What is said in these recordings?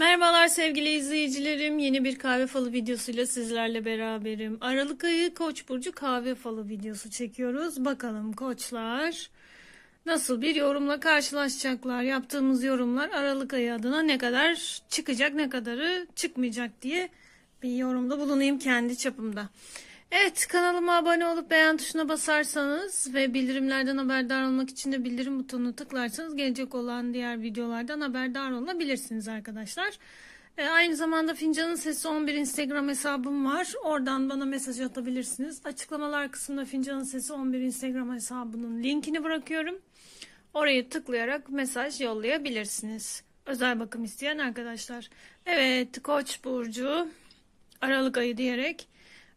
Merhabalar sevgili izleyicilerim. Yeni bir kahve falı videosuyla sizlerle beraberim. Aralık ayı Koç burcu kahve falı videosu çekiyoruz. Bakalım koçlar nasıl bir yorumla karşılaşacaklar. Yaptığımız yorumlar Aralık ayı adına ne kadar çıkacak, ne kadarı çıkmayacak diye bir yorumda bulunayım kendi çapımda. Evet kanalıma abone olup beğen tuşuna basarsanız ve bildirimlerden haberdar olmak için de bildirim butonuna tıklarsanız gelecek olan diğer videolardan haberdar olabilirsiniz arkadaşlar. E, aynı zamanda Fincanın Sesi 11 Instagram hesabım var. Oradan bana mesaj atabilirsiniz. Açıklamalar kısmında Fincanın Sesi 11 Instagram hesabının linkini bırakıyorum. Oraya tıklayarak mesaj yollayabilirsiniz. Özel bakım isteyen arkadaşlar. Evet Koç burcu Aralık ayı diyerek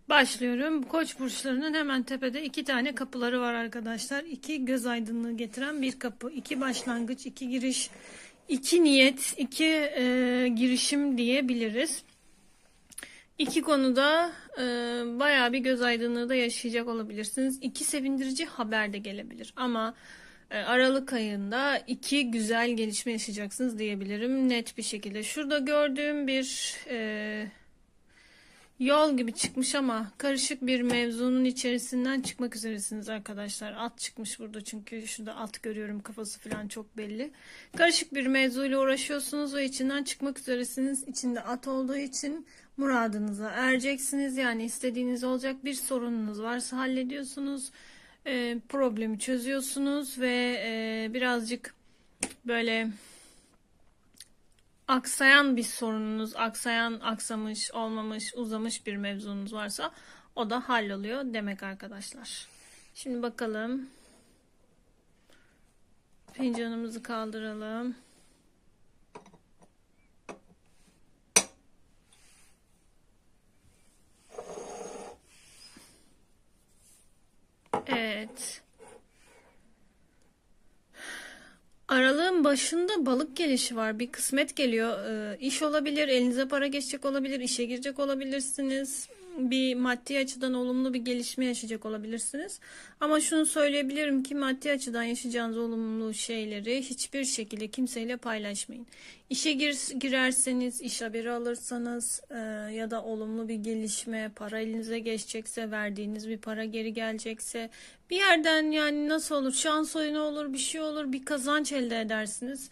Başlıyorum. Koç burçlarının hemen tepede iki tane kapıları var arkadaşlar. İki göz aydınlığı getiren bir kapı. iki başlangıç, iki giriş, iki niyet, iki e, girişim diyebiliriz. İki konuda e, bayağı bir göz aydınlığı da yaşayacak olabilirsiniz. İki sevindirici haber de gelebilir. Ama e, Aralık ayında iki güzel gelişme yaşayacaksınız diyebilirim net bir şekilde. Şurada gördüğüm bir... E, Yol gibi çıkmış ama karışık bir mevzunun içerisinden çıkmak üzeresiniz arkadaşlar. At çıkmış burada çünkü şurada at görüyorum kafası falan çok belli. Karışık bir mevzuyla uğraşıyorsunuz ve içinden çıkmak üzeresiniz. İçinde at olduğu için muradınıza ereceksiniz. Yani istediğiniz olacak bir sorununuz varsa hallediyorsunuz. E, problemi çözüyorsunuz ve e, birazcık böyle aksayan bir sorununuz, aksayan, aksamış, olmamış, uzamış bir mevzunuz varsa o da halloluyor demek arkadaşlar. Şimdi bakalım. Fincanımızı kaldıralım. Evet. Aralığın başında balık gelişi var. Bir kısmet geliyor. Ee, iş olabilir, elinize para geçecek olabilir, işe girecek olabilirsiniz bir maddi açıdan olumlu bir gelişme yaşayacak olabilirsiniz. Ama şunu söyleyebilirim ki maddi açıdan yaşayacağınız olumlu şeyleri hiçbir şekilde kimseyle paylaşmayın. İşe gir, girerseniz, iş haberi alırsanız e, ya da olumlu bir gelişme, para elinize geçecekse, verdiğiniz bir para geri gelecekse bir yerden yani nasıl olur, şans oyunu olur, bir şey olur, bir kazanç elde edersiniz.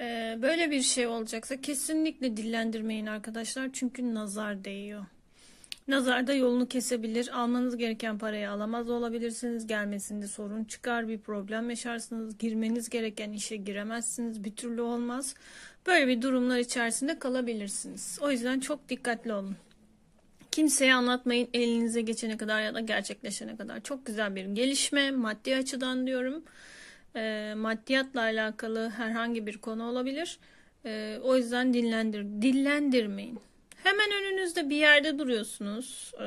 E, böyle bir şey olacaksa kesinlikle dillendirmeyin arkadaşlar çünkü nazar değiyor. Nazarda yolunu kesebilir. Almanız gereken parayı alamaz olabilirsiniz. Gelmesinde sorun çıkar, bir problem yaşarsınız. Girmeniz gereken işe giremezsiniz. Bir türlü olmaz. Böyle bir durumlar içerisinde kalabilirsiniz. O yüzden çok dikkatli olun. Kimseye anlatmayın elinize geçene kadar ya da gerçekleşene kadar. Çok güzel bir gelişme maddi açıdan diyorum. E, maddiyatla alakalı herhangi bir konu olabilir. E, o yüzden dinlendir, dillendirmeyin. Hemen önünüzde bir yerde duruyorsunuz. Ee,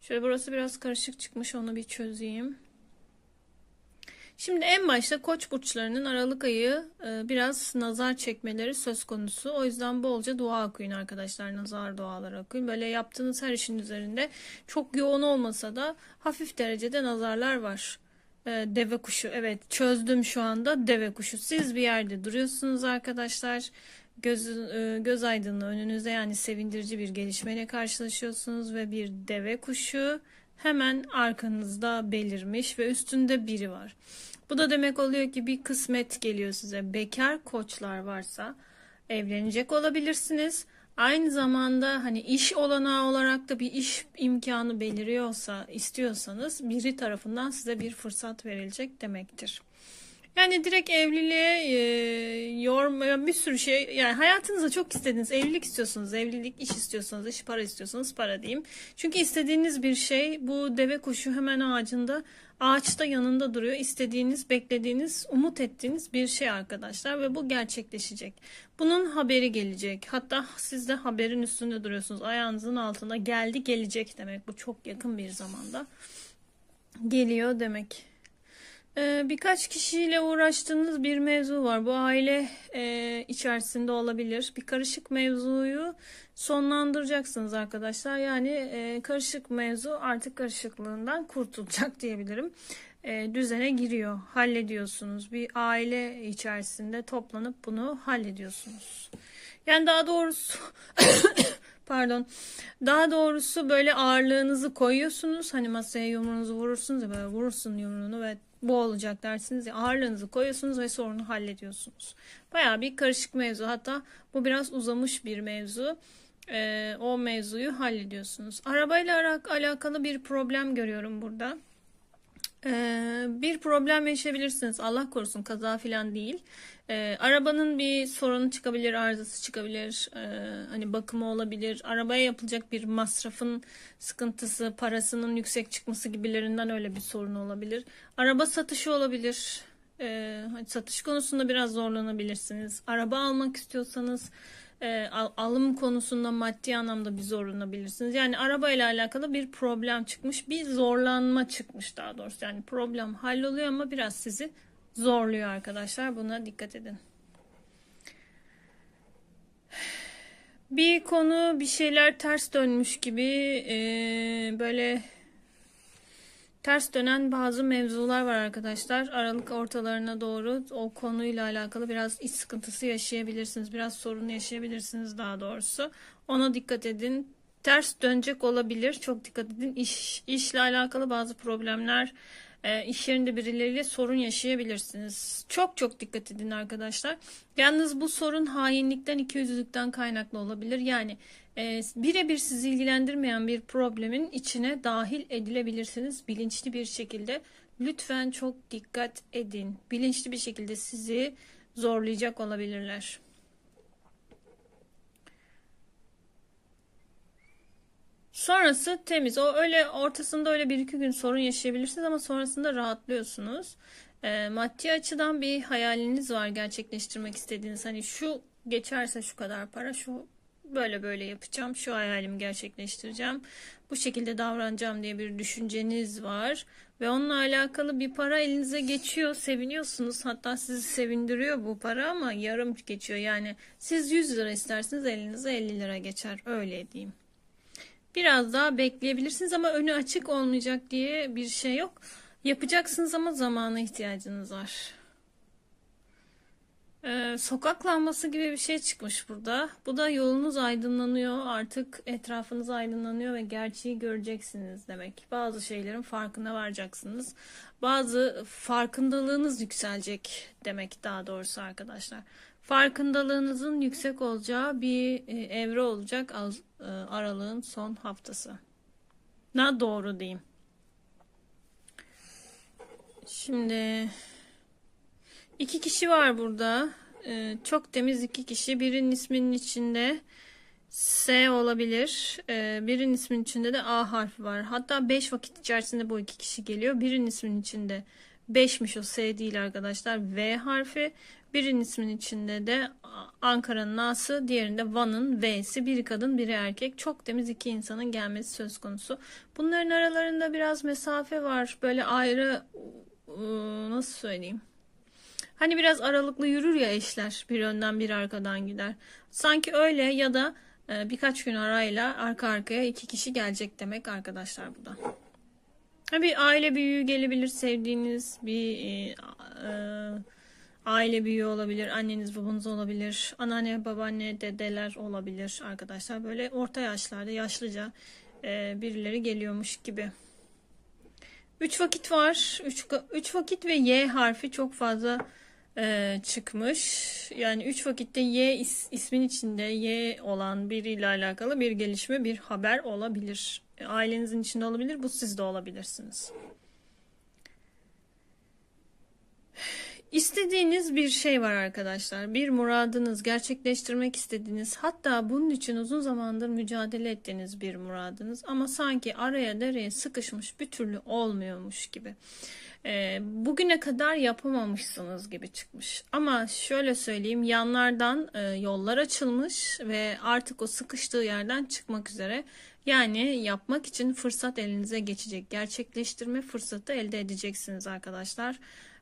şöyle burası biraz karışık çıkmış onu bir çözeyim. Şimdi en başta koç burçlarının Aralık ayı e, biraz nazar çekmeleri söz konusu. O yüzden bolca dua okuyun arkadaşlar. Nazar duaları okuyun. Böyle yaptığınız her işin üzerinde çok yoğun olmasa da hafif derecede nazarlar var. E, deve kuşu evet çözdüm şu anda deve kuşu. Siz bir yerde duruyorsunuz arkadaşlar göz, e, göz aydınlığı önünüzde yani sevindirici bir gelişmeyle karşılaşıyorsunuz ve bir deve kuşu hemen arkanızda belirmiş ve üstünde biri var. Bu da demek oluyor ki bir kısmet geliyor size. Bekar koçlar varsa evlenecek olabilirsiniz. Aynı zamanda hani iş olanağı olarak da bir iş imkanı beliriyorsa istiyorsanız biri tarafından size bir fırsat verilecek demektir. Yani direkt evliliğe e, yormayan bir sürü şey yani hayatınızda çok istediğiniz evlilik istiyorsanız evlilik iş istiyorsanız iş para istiyorsanız para diyeyim. Çünkü istediğiniz bir şey bu deve kuşu hemen ağacında ağaçta yanında duruyor. İstediğiniz, beklediğiniz, umut ettiğiniz bir şey arkadaşlar ve bu gerçekleşecek. Bunun haberi gelecek. Hatta siz de haberin üstünde duruyorsunuz. Ayağınızın altında geldi gelecek demek. Bu çok yakın bir zamanda geliyor demek. Ee, birkaç kişiyle uğraştığınız bir mevzu var. Bu aile e, içerisinde olabilir. Bir karışık mevzuyu sonlandıracaksınız arkadaşlar. Yani e, karışık mevzu artık karışıklığından kurtulacak diyebilirim. e, düzene giriyor. Hallediyorsunuz. Bir aile içerisinde toplanıp bunu hallediyorsunuz. Yani daha doğrusu pardon daha doğrusu böyle ağırlığınızı koyuyorsunuz. Hani masaya yumruğunuzu vurursunuz ya böyle vurursun yumruğunu ve bu olacak dersiniz ya ağırlığınızı koyuyorsunuz ve sorunu hallediyorsunuz. Baya bir karışık mevzu. Hatta bu biraz uzamış bir mevzu. Ee, o mevzuyu hallediyorsunuz. Arabayla alak- alakalı bir problem görüyorum burada. Ee, bir problem yaşayabilirsiniz. Allah korusun kaza falan değil. Ee, arabanın bir sorunu çıkabilir, arızası çıkabilir. Ee, hani bakımı olabilir. Arabaya yapılacak bir masrafın sıkıntısı, parasının yüksek çıkması gibilerinden öyle bir sorun olabilir. Araba satışı olabilir. Ee, hani satış konusunda biraz zorlanabilirsiniz. Araba almak istiyorsanız e, al- alım konusunda maddi anlamda bir zorlanabilirsiniz. Yani arabayla alakalı bir problem çıkmış, bir zorlanma çıkmış daha doğrusu. Yani problem halloluyor ama biraz sizi zorluyor arkadaşlar. Buna dikkat edin. Bir konu bir şeyler ters dönmüş gibi e, böyle ters dönen bazı mevzular var arkadaşlar. Aralık ortalarına doğru o konuyla alakalı biraz iç sıkıntısı yaşayabilirsiniz. Biraz sorun yaşayabilirsiniz daha doğrusu. Ona dikkat edin. Ters dönecek olabilir. Çok dikkat edin. İş, işle alakalı bazı problemler, e, iş yerinde birileriyle sorun yaşayabilirsiniz. Çok çok dikkat edin arkadaşlar. Yalnız bu sorun hainlikten, ikiyüzlülükten kaynaklı olabilir. Yani e, birebir sizi ilgilendirmeyen bir problemin içine dahil edilebilirsiniz bilinçli bir şekilde. Lütfen çok dikkat edin. Bilinçli bir şekilde sizi zorlayacak olabilirler. Sonrası temiz. O öyle ortasında öyle bir iki gün sorun yaşayabilirsiniz ama sonrasında rahatlıyorsunuz. E, maddi açıdan bir hayaliniz var gerçekleştirmek istediğiniz. Hani şu geçerse şu kadar para, şu böyle böyle yapacağım, şu hayalimi gerçekleştireceğim, bu şekilde davranacağım diye bir düşünceniz var ve onunla alakalı bir para elinize geçiyor, seviniyorsunuz. Hatta sizi sevindiriyor bu para ama yarım geçiyor. Yani siz 100 lira isterseniz elinize 50 lira geçer, öyle diyeyim. Biraz daha bekleyebilirsiniz ama önü açık olmayacak diye bir şey yok. Yapacaksınız ama zamana ihtiyacınız var. Ee, sokak lambası gibi bir şey çıkmış burada. Bu da yolunuz aydınlanıyor. Artık etrafınız aydınlanıyor ve gerçeği göreceksiniz demek. Bazı şeylerin farkına varacaksınız. Bazı farkındalığınız yükselecek demek daha doğrusu arkadaşlar. Farkındalığınızın yüksek olacağı bir e, evre olacak e, aralığın son haftası. Na doğru diyeyim. Şimdi iki kişi var burada. Ee, çok temiz iki kişi. Birinin isminin içinde S olabilir. Ee, birinin isminin içinde de A harfi var. Hatta 5 vakit içerisinde bu iki kişi geliyor. Birinin isminin içinde 5'miş o S değil arkadaşlar. V harfi. Birinin isminin içinde de Ankara'nın A'sı, diğerinde Van'ın V'si. Biri kadın, biri erkek. Çok temiz iki insanın gelmesi söz konusu. Bunların aralarında biraz mesafe var. Böyle ayrı nasıl söyleyeyim? Hani biraz aralıklı yürür ya eşler. Bir önden bir arkadan gider. Sanki öyle ya da birkaç gün arayla arka arkaya iki kişi gelecek demek arkadaşlar bu da. Bir aile büyüğü gelebilir, sevdiğiniz bir e, e, aile büyüğü olabilir, anneniz babanız olabilir, anneanne, babaanne, dedeler olabilir arkadaşlar. Böyle orta yaşlarda yaşlıca e, birileri geliyormuş gibi. Üç vakit var. Üç, üç vakit ve Y harfi çok fazla e, çıkmış. Yani üç vakitte Y is- ismin içinde Y olan biriyle alakalı bir gelişme, bir haber olabilir. E, Ailenizin içinde olabilir, bu siz de olabilirsiniz. İstediğiniz bir şey var arkadaşlar. Bir muradınız, gerçekleştirmek istediğiniz, hatta bunun için uzun zamandır mücadele ettiğiniz bir muradınız ama sanki araya dereye sıkışmış bir türlü olmuyormuş gibi. Ee, bugüne kadar yapamamışsınız gibi çıkmış. Ama şöyle söyleyeyim, yanlardan e, yollar açılmış ve artık o sıkıştığı yerden çıkmak üzere. Yani yapmak için fırsat elinize geçecek. Gerçekleştirme fırsatı elde edeceksiniz arkadaşlar.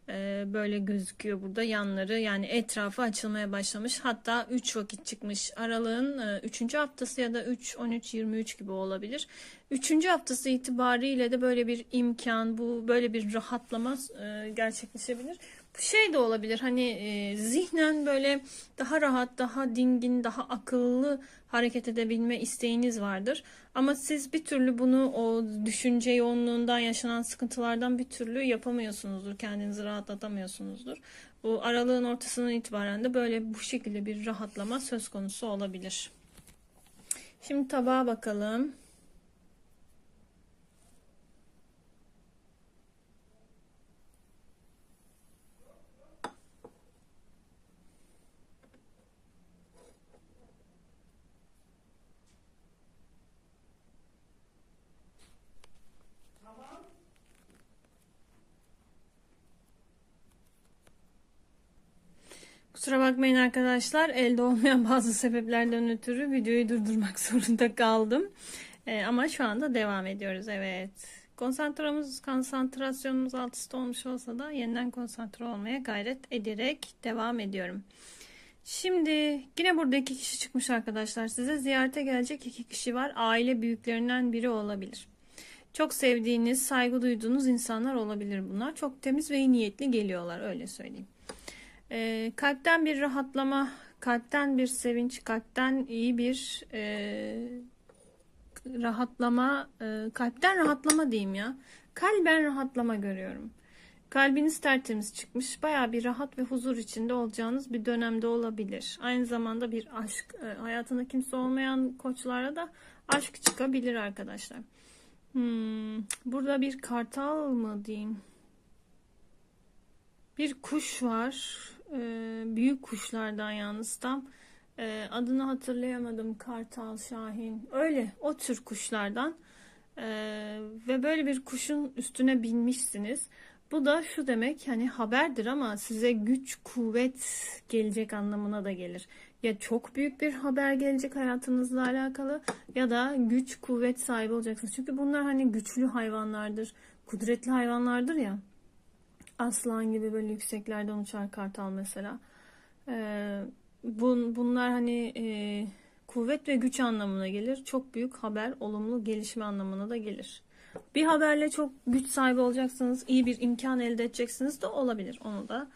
Ee, böyle gözüküyor burada yanları yani etrafı açılmaya başlamış. Hatta 3 vakit çıkmış. Aralığın 3. haftada ya da 3 13 23 gibi olabilir. 3. haftası itibariyle de böyle bir imkan, bu böyle bir rahatlama e, gerçekleşebilir. Şey de olabilir. Hani e, zihnen böyle daha rahat, daha dingin, daha akıllı hareket edebilme isteğiniz vardır. Ama siz bir türlü bunu o düşünce yoğunluğundan yaşanan sıkıntılardan bir türlü yapamıyorsunuzdur. Kendinizi rahatlatamıyorsunuzdur. Bu aralığın ortasından itibaren de böyle bu şekilde bir rahatlama söz konusu olabilir. Şimdi tabağa bakalım. Kusura bakmayın arkadaşlar. Elde olmayan bazı sebeplerden ötürü videoyu durdurmak zorunda kaldım. Ee, ama şu anda devam ediyoruz. Evet. Konsantromuz, konsantrasyonumuz alt üst olmuş olsa da yeniden konsantre olmaya gayret ederek devam ediyorum. Şimdi yine burada iki kişi çıkmış arkadaşlar. Size ziyarete gelecek iki kişi var. Aile büyüklerinden biri olabilir. Çok sevdiğiniz, saygı duyduğunuz insanlar olabilir bunlar. Çok temiz ve iyi niyetli geliyorlar öyle söyleyeyim. E, kalpten bir rahatlama, kalpten bir sevinç, kalpten iyi bir e, rahatlama, e, kalpten rahatlama diyeyim ya. Kalben rahatlama görüyorum. Kalbiniz tertemiz çıkmış. Baya bir rahat ve huzur içinde olacağınız bir dönemde olabilir. Aynı zamanda bir aşk, e, hayatında kimse olmayan koçlara da aşk çıkabilir arkadaşlar. Hmm, burada bir kartal mı diyeyim? Bir kuş var. Ee, büyük kuşlardan yalnız tam e, adını hatırlayamadım. Kartal, Şahin. Öyle o tür kuşlardan. Ee, ve böyle bir kuşun üstüne binmişsiniz. Bu da şu demek hani haberdir ama size güç, kuvvet gelecek anlamına da gelir. Ya çok büyük bir haber gelecek hayatınızla alakalı ya da güç, kuvvet sahibi olacaksınız. Çünkü bunlar hani güçlü hayvanlardır, kudretli hayvanlardır ya. Aslan gibi böyle yükseklerden uçar kartal mesela. Ee, bun, bunlar hani e, kuvvet ve güç anlamına gelir. Çok büyük haber, olumlu gelişme anlamına da gelir. Bir haberle çok güç sahibi olacaksınız, iyi bir imkan elde edeceksiniz de olabilir. Onu da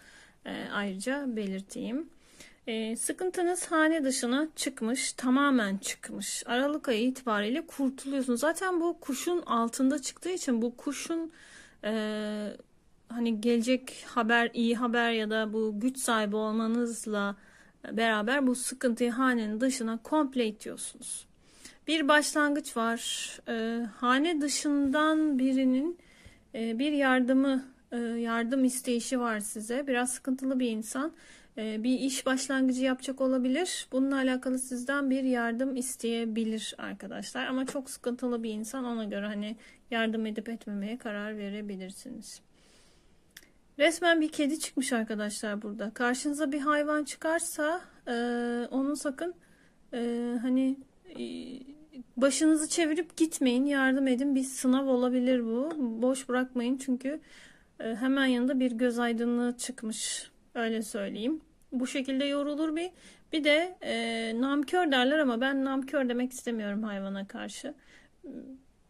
e, ayrıca belirteyim. E, sıkıntınız hane dışına çıkmış, tamamen çıkmış. Aralık ayı itibariyle kurtuluyorsunuz. Zaten bu kuşun altında çıktığı için bu kuşun e, hani gelecek haber, iyi haber ya da bu güç sahibi olmanızla beraber bu sıkıntıyı hanenin dışına komple itiyorsunuz. Bir başlangıç var. E, hane dışından birinin e, bir yardımı, e, yardım isteyişi var size. Biraz sıkıntılı bir insan. E, bir iş başlangıcı yapacak olabilir. Bununla alakalı sizden bir yardım isteyebilir arkadaşlar. Ama çok sıkıntılı bir insan. Ona göre hani yardım edip etmemeye karar verebilirsiniz. Resmen bir kedi çıkmış arkadaşlar burada. Karşınıza bir hayvan çıkarsa e, onu sakın e, hani e, başınızı çevirip gitmeyin. Yardım edin. Bir sınav olabilir bu. Boş bırakmayın çünkü e, hemen yanında bir göz aydınlığı çıkmış. Öyle söyleyeyim. Bu şekilde yorulur bir. Bir de e, namkör derler ama ben namkör demek istemiyorum hayvana karşı.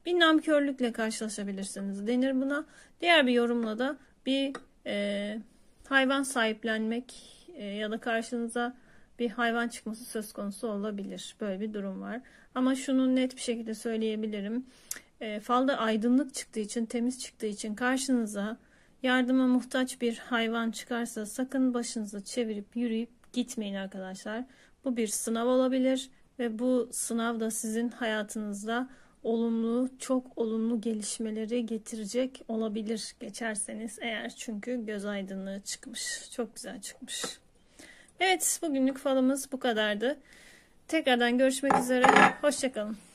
Bir namkörlükle karşılaşabilirsiniz denir buna. Diğer bir yorumla da bir e, hayvan sahiplenmek e, ya da karşınıza bir hayvan çıkması söz konusu olabilir. Böyle bir durum var. Ama şunu net bir şekilde söyleyebilirim. E, falda aydınlık çıktığı için, temiz çıktığı için karşınıza yardıma muhtaç bir hayvan çıkarsa sakın başınızı çevirip yürüyüp gitmeyin arkadaşlar. Bu bir sınav olabilir ve bu sınav da sizin hayatınızda olumlu, çok olumlu gelişmeleri getirecek olabilir geçerseniz eğer çünkü göz aydınlığı çıkmış. Çok güzel çıkmış. Evet bugünlük falımız bu kadardı. Tekrardan görüşmek üzere. Hoşçakalın.